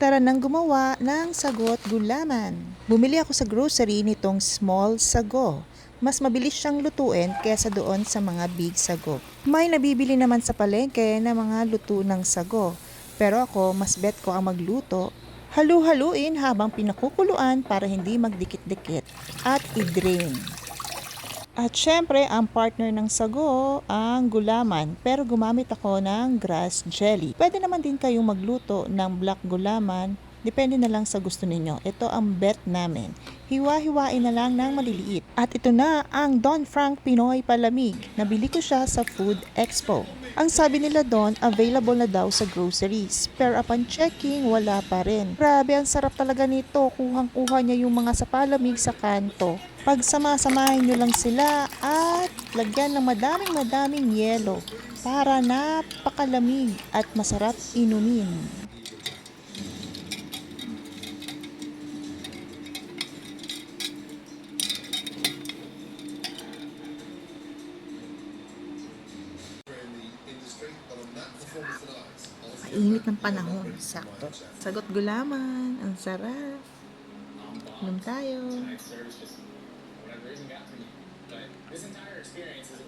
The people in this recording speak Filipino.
Tara nang gumawa ng sagot gulaman. Bumili ako sa grocery nitong small sago. Mas mabilis siyang lutuin kesa doon sa mga big sago. May nabibili naman sa palengke na mga luto ng sago. Pero ako, mas bet ko ang magluto. Halu-haluin habang pinakukuluan para hindi magdikit-dikit at i-drain. At syempre, ang partner ng sago, ang gulaman. Pero gumamit ako ng grass jelly. Pwede naman din kayong magluto ng black gulaman. Depende na lang sa gusto ninyo. Ito ang bet namin. Hiwa-hiwain na lang ng maliliit. At ito na ang Don Frank Pinoy Palamig. Nabili ko siya sa Food Expo. Ang sabi nila doon, available na daw sa groceries. Pero upon checking, wala pa rin. Grabe, ang sarap talaga nito. Kuhang-kuha niya yung mga sa palamig sa kanto. Pag sama-samahin nyo lang sila at lagyan ng madaming madaming yelo para napakalamig at masarap inumin. Mainit ng panahon, sakto. Sagot gulaman, ang sarap. Inom tayo. This entire experience is